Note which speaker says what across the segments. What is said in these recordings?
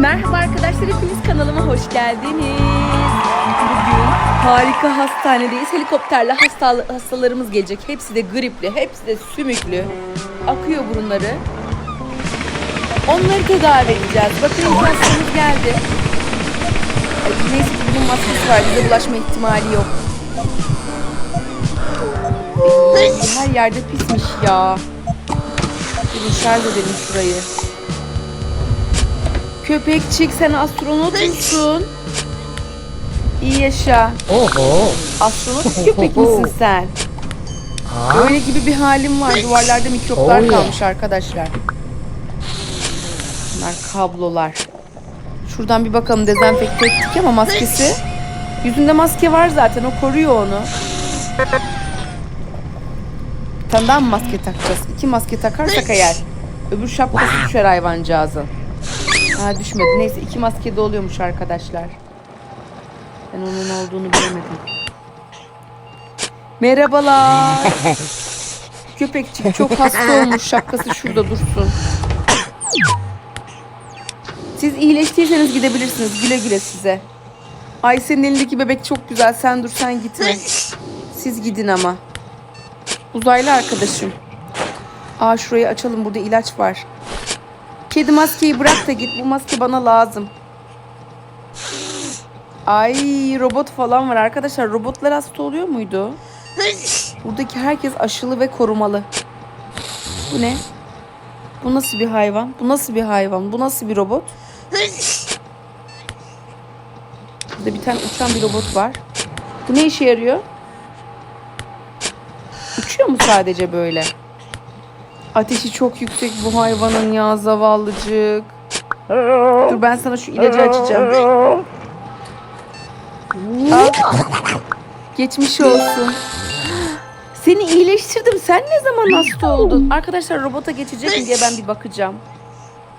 Speaker 1: Merhaba arkadaşlar hepiniz kanalıma hoş geldiniz. Bugün harika hastanedeyiz. Helikopterle hastalı, hastalarımız gelecek. Hepsi de gripli, hepsi de sümüklü. Akıyor burunları. Onları tedavi edeceğiz. Bakın hastamız geldi. Neyse ki bunun maskesi var. Bize bulaşma ihtimali yok. Her yerde pismiş ya. Durun şarj edelim şurayı. Köpekçik sen astronot musun? İyi yaşa.
Speaker 2: Oho.
Speaker 1: Astronot köpek misin sen? Öyle gibi bir halim var. Duvarlarda mikroplar
Speaker 2: Oh
Speaker 1: kalmış arkadaşlar. Bunlar kablolar. Şuradan bir bakalım dezenfekte ettik ama maskesi. Yüzünde maske var zaten o koruyor onu. Bir tane daha mı maske takacağız? İki maske takarsak eğer. Öbür şapkası düşer hayvancağızın. Ha düşmedi. Neyse iki maske de oluyormuş arkadaşlar. Ben onun olduğunu bilemedim. Merhabalar. Köpekçik çok hasta olmuş. Şapkası şurada dursun. Siz iyileştiyseniz gidebilirsiniz. Güle güle size. Ay senin elindeki bebek çok güzel. Sen dur sen gitme. Siz gidin ama. Uzaylı arkadaşım. Aa şurayı açalım. Burada ilaç var. Kedi maskeyi bırak da git. Bu maske bana lazım. Ay robot falan var arkadaşlar. Robotlar hasta oluyor muydu? Buradaki herkes aşılı ve korumalı. Bu ne? Bu nasıl bir hayvan? Bu nasıl bir hayvan? Bu nasıl bir robot? Burada bir tane uçan bir robot var. Bu ne işe yarıyor? Uçuyor mu sadece böyle? Ateşi çok yüksek bu hayvanın ya zavallıcık. Dur ben sana şu ilacı açacağım. Al. Geçmiş olsun. Seni iyileştirdim. Sen ne zaman hasta oldun? Arkadaşlar robota geçecek mi diye ben bir bakacağım.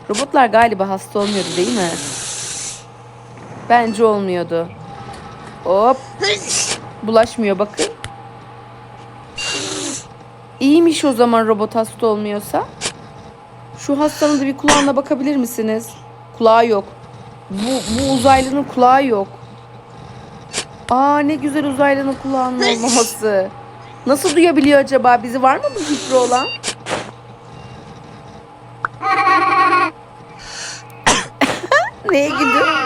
Speaker 1: Robotlar galiba hasta olmuyordu değil mi? Bence olmuyordu. Hop. Bulaşmıyor bakın. İyiymiş o zaman robot hasta olmuyorsa. Şu hastanın da bir kulağına bakabilir misiniz? Kulağı yok. Bu, bu uzaylının kulağı yok. Aa ne güzel uzaylının kulağının olmaması. Nasıl duyabiliyor acaba? Bizi var mı bu zifre olan? Neye gidiyor?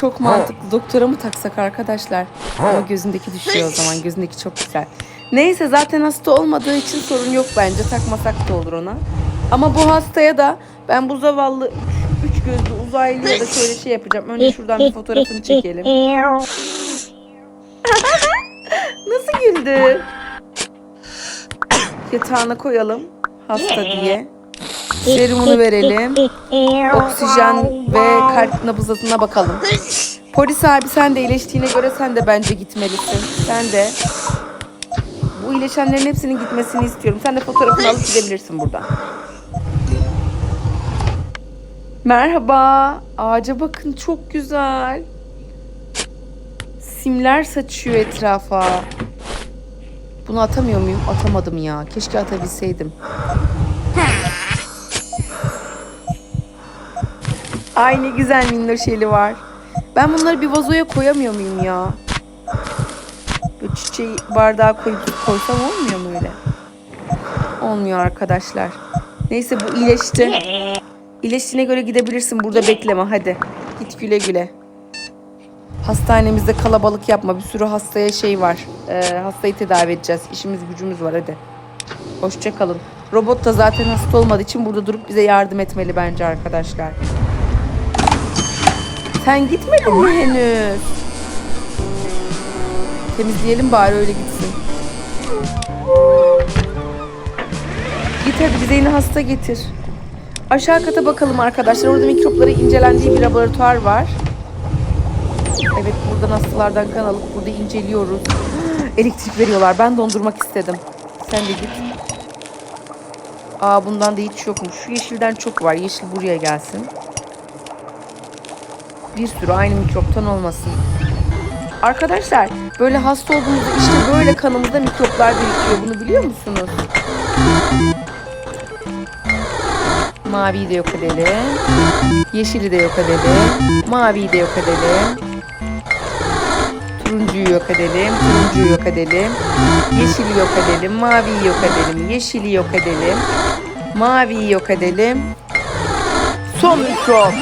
Speaker 1: Çok mantıklı. Doktora mı taksak arkadaşlar? Ama gözündeki düşüyor o zaman. Gözündeki çok güzel. Neyse zaten hasta olmadığı için sorun yok bence. Takmasak da olur ona. Ama bu hastaya da ben bu zavallı üç, üç gözlü uzaylıya da şöyle şey yapacağım. Önce şuradan bir fotoğrafını çekelim. Nasıl güldü? Yatağına koyalım. Hasta diye. Serumunu verelim. Oksijen ve kalp nabızına bakalım. Polis abi sen de iyileştiğine göre sen de bence gitmelisin. Sen de. Bu iyileşenlerin hepsinin gitmesini istiyorum. Sen de fotoğrafını alıp gidebilirsin buradan. Merhaba. Ağaca bakın çok güzel. Simler saçıyor etrafa. Bunu atamıyor muyum? Atamadım ya. Keşke atabilseydim. Ay ne güzel minnoş eli var. Ben bunları bir vazoya koyamıyor muyum ya? Böyle çiçeği bardağa koyup koysam olmuyor mu öyle? Olmuyor arkadaşlar. Neyse bu iyileşti. İyileştiğine göre gidebilirsin. Burada bekleme hadi. Git güle güle. Hastanemizde kalabalık yapma. Bir sürü hastaya şey var. Ee, hastayı tedavi edeceğiz. İşimiz gücümüz var hadi. Hoşça kalın. Robot da zaten hasta olmadığı için burada durup bize yardım etmeli bence arkadaşlar. Sen gitmedin mi henüz? Temizleyelim bari öyle gitsin. Git hadi bize yine hasta getir. Aşağı kata bakalım arkadaşlar. Orada mikropları incelendiği bir laboratuvar var. Evet buradan hastalardan kan alıp burada inceliyoruz. Elektrik veriyorlar. Ben dondurmak istedim. Sen de git. Aa bundan da hiç yokmuş. Şu yeşilden çok var. Yeşil buraya gelsin. Bir sürü aynı mikroptan olmasın. Arkadaşlar böyle hasta olduğumuzda işte böyle kanımızda mikroplar birikiyor. Bunu biliyor musunuz? Maviyi de yok edelim. Yeşili de yok edelim. Maviyi de yok edelim. Turuncuyu yok edelim. Turuncuyu yok edelim. Yeşili yok edelim. Maviyi yok edelim. Yeşili yok edelim. Maviyi yok edelim. Son mikrop.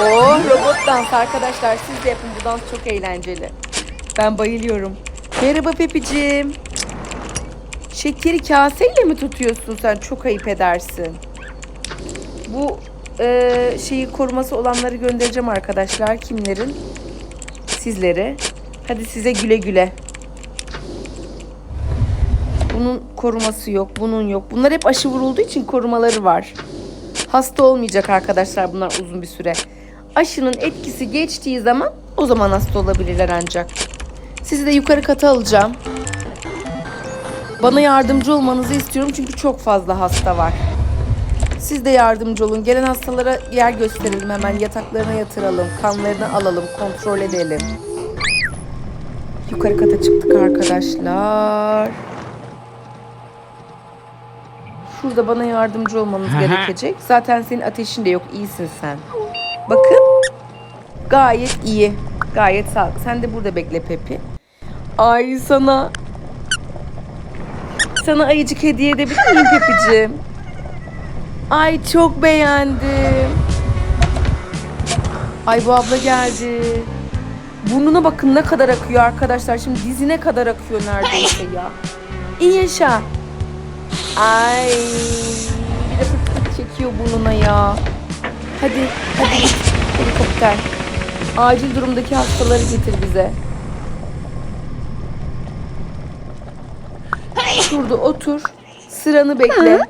Speaker 1: Oh robot dans arkadaşlar siz de yapın bu dans çok eğlenceli. Ben bayılıyorum. Merhaba Pepicim. Şekeri kaseyle mi tutuyorsun sen? Çok ayıp edersin. Bu e, şeyi koruması olanları göndereceğim arkadaşlar. Kimlerin? Sizlere. Hadi size güle güle. Bunun koruması yok, bunun yok. Bunlar hep aşı vurulduğu için korumaları var. Hasta olmayacak arkadaşlar bunlar uzun bir süre. Aşının etkisi geçtiği zaman o zaman hasta olabilirler ancak. Sizi de yukarı kata alacağım. Bana yardımcı olmanızı istiyorum çünkü çok fazla hasta var. Siz de yardımcı olun. Gelen hastalara yer gösterelim hemen. Yataklarına yatıralım. Kanlarını alalım. Kontrol edelim. Yukarı kata çıktık arkadaşlar. Şurada bana yardımcı olmanız gerekecek. Zaten senin ateşin de yok. İyisin sen. Bakın. Gayet iyi. Gayet sağlıklı. Sen de burada bekle Pepi. Ay sana sana ayıcık hediye edebilir miyim Pepicim? Ay çok beğendim. Ay bu abla geldi. Burnuna bakın ne kadar akıyor arkadaşlar. Şimdi dizine kadar akıyor neredeyse ya. İyi yaşa. Ay bir de fıt çekiyor burnuna ya. Hadi hadi helikopter. Acil durumdaki hastaları getir bize. Şurada otur. Sıranı bekle.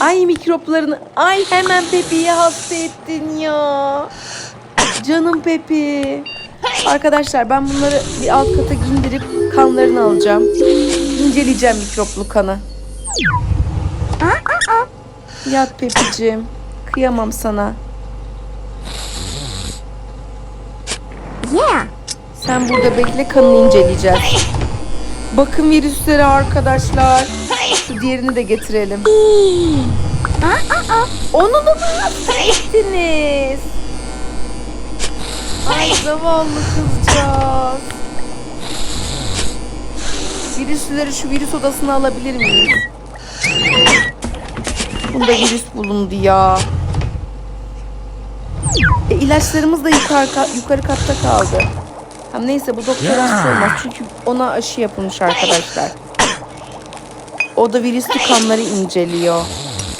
Speaker 1: Ay mikroplarını. Ay hemen Pepi'yi hasta ettin ya. Canım Pepi. Arkadaşlar ben bunları bir alt kata indirip kanlarını alacağım. İnceleyeceğim mikroplu kanı. Yat Pepicim. Kıyamam sana.
Speaker 2: Yeah.
Speaker 1: Sen burada bekle kanını inceleyeceğiz. Bakın virüsleri arkadaşlar. Şu diğerini de getirelim. Onu da mı ettiniz? Ay zavallı kızcağız. Virüsleri şu virüs odasına alabilir miyiz? Bunda virüs bulundu ya. İlaçlarımız da yukarı, ka- yukarı katta kaldı. Tamam neyse bu doktor hasta olmaz çünkü ona aşı yapılmış arkadaşlar. O da virüslü kanları inceliyor.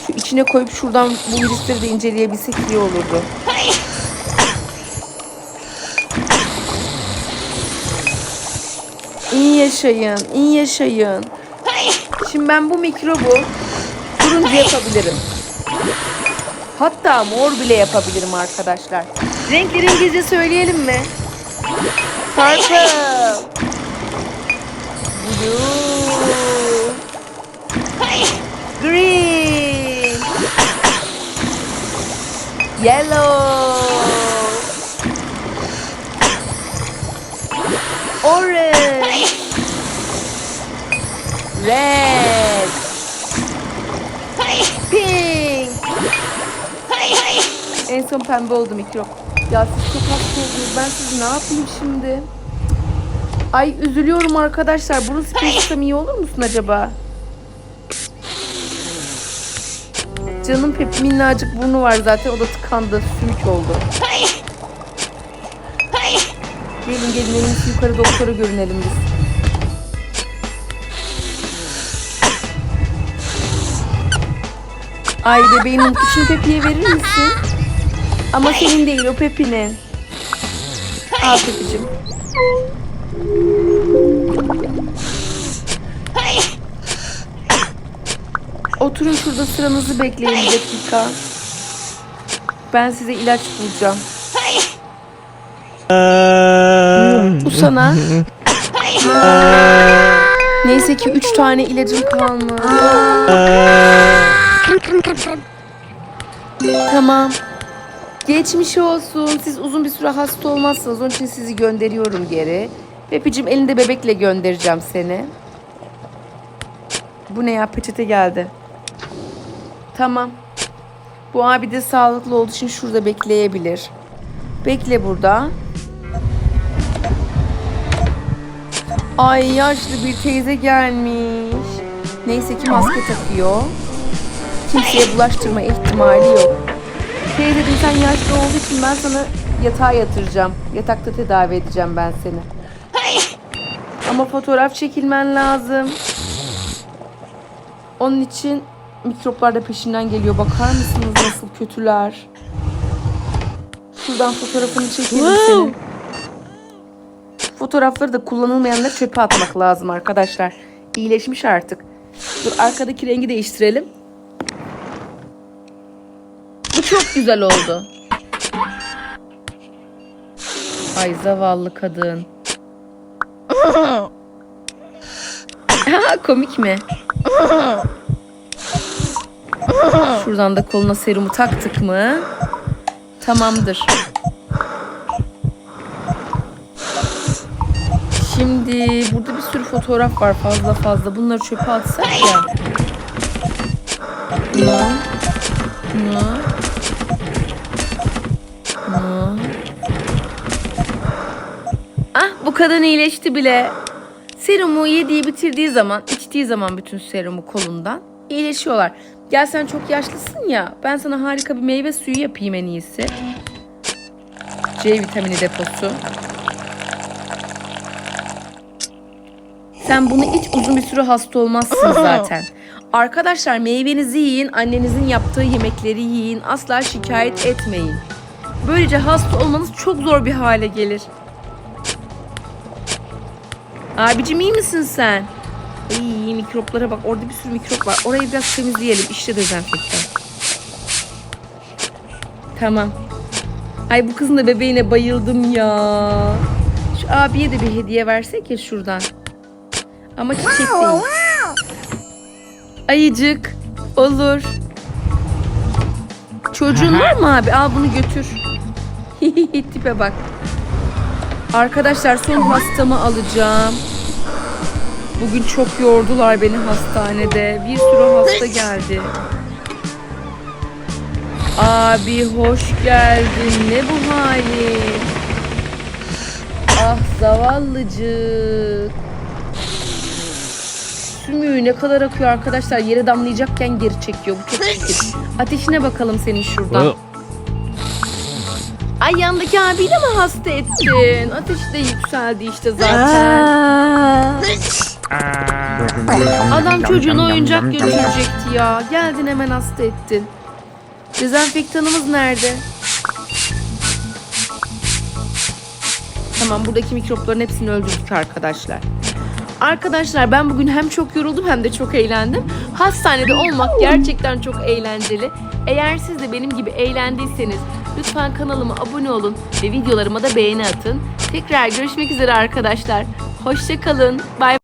Speaker 1: Şu içine koyup şuradan bu virüsleri de inceleyebilsek iyi olurdu. İyi yaşayın, iyi yaşayın. Şimdi ben bu mikrobu turuncu yapabilirim. Hatta mor bile yapabilirim arkadaşlar. Renkleri İngilizce söyleyelim mi? Purple. Blue. Green. Yellow. Orange. Red. En son pembe oldu mikrop. Ya siz çok hasta. Ben sizi ne yapayım şimdi? Ay üzülüyorum arkadaşlar. Burun spreyi iyi olur musun acaba? Canım pep minnacık burnu var zaten. O da tıkandı. Sümük oldu. Gelin gelin iyisi yukarı doktora görünelim biz. Ay bebeğin unutukuşunu Pepi'ye verir misin? Ama senin değil o Pepi'nin. Al Pepi'cim. Oturun şurada sıranızı bekleyin bir dakika. Ben size ilaç bulacağım. Bu sana. Neyse ki üç tane ilacım kalmış. Tamam. Geçmiş olsun. Siz uzun bir süre hasta olmazsınız. Onun için sizi gönderiyorum geri. Pepicim elinde bebekle göndereceğim seni. Bu ne ya? Peçete geldi. Tamam. Bu abi de sağlıklı olduğu için şurada bekleyebilir. Bekle burada. Ay yaşlı bir teyze gelmiş. Neyse ki maske takıyor. Kimseye bulaştırma ihtimali yok. Teyzeciğim sen yaşlı olduğu için ben sana yatağa yatıracağım. Yatakta tedavi edeceğim ben seni. Ama fotoğraf çekilmen lazım. Onun için mikroplar da peşinden geliyor. Bakar mısınız nasıl kötüler? Şuradan fotoğrafını çekelim senin. Fotoğrafları da kullanılmayanları çöpe atmak lazım arkadaşlar. İyileşmiş artık. Dur arkadaki rengi değiştirelim. Çok güzel oldu. Ay zavallı kadın. Komik mi? Şuradan da koluna serumu taktık mı? Tamamdır. Şimdi burada bir sürü fotoğraf var fazla fazla. Bunları çöpe atsak ya. Bunu. Bunu. Kadın iyileşti bile. Serumu yediği bitirdiği zaman, içtiği zaman bütün serumu kolundan iyileşiyorlar. Gel sen çok yaşlısın ya. Ben sana harika bir meyve suyu yapayım en iyisi. C vitamini deposu. Sen bunu iç uzun bir süre hasta olmazsın zaten. Arkadaşlar meyvenizi yiyin, annenizin yaptığı yemekleri yiyin. Asla şikayet etmeyin. Böylece hasta olmanız çok zor bir hale gelir. Abicim iyi misin sen? İyi mikroplara bak. Orada bir sürü mikrop var. Orayı biraz temizleyelim. İşte dezenfektan. Tamam. Ay bu kızın da bebeğine bayıldım ya. Şu abiye de bir hediye versek ya şuradan. Ama çiçek değil. Ayıcık. Olur. Çocuğun var mı abi? Al bunu götür. Tipe bak. Arkadaşlar son hastamı alacağım. Bugün çok yordular beni hastanede. Bir sürü hasta geldi. Abi hoş geldin. Ne bu halin? Ah zavallıcık. Sümüğü ne kadar akıyor arkadaşlar. Yere damlayacakken geri çekiyor. Bu çok. Ateşine bakalım senin şuradan. Ay yandaki abiyi de mi hasta ettin? Ateşi de yükseldi işte zaten. Adam çocuğuna oyuncak götürecekti ya. Geldin hemen hasta ettin. Dezenfektanımız nerede? Tamam buradaki mikropların hepsini öldürdük arkadaşlar. Arkadaşlar ben bugün hem çok yoruldum hem de çok eğlendim. Hastanede olmak gerçekten çok eğlenceli. Eğer siz de benim gibi eğlendiyseniz lütfen kanalıma abone olun ve videolarıma da beğeni atın. Tekrar görüşmek üzere arkadaşlar. Hoşçakalın. Bay